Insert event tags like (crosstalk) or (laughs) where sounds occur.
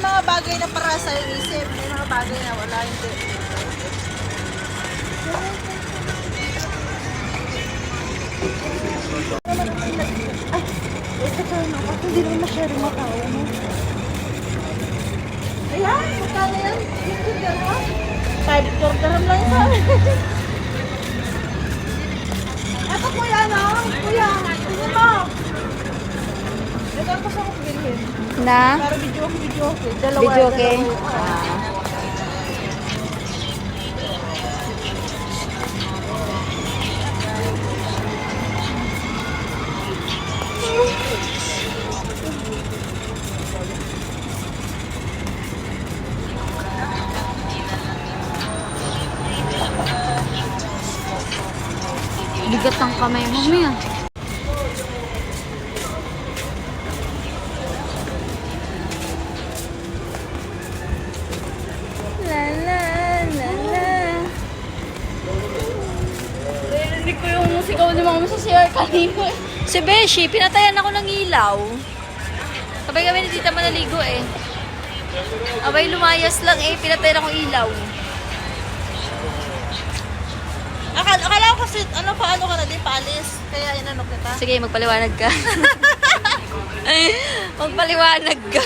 mga bagay na para sa isip. May mga bagay na wala, hindi. Ay, ito ka na. Bakit hindi naman masyado matao mo? Ayan, magkano yan? Yung dalawa? Five quarter lang sa Na? Video ko, video ko. Dalawa. Video okay? dalawa. Ah. Bigat ang kamay mo, Mia. Narinig ko yung sigaw ni mama sa CR kanina. Si Beshi, pinatayan ako ng ilaw. Sabay kami ni Tita manaligo eh. Abay lumayas lang eh, pinatayan ako ilaw. Akala, akala ko kasi, ano pa, ano ka na din, paalis. Kaya inanok kita. Sige, magpaliwanag ka. (laughs) magpaliwanag ka.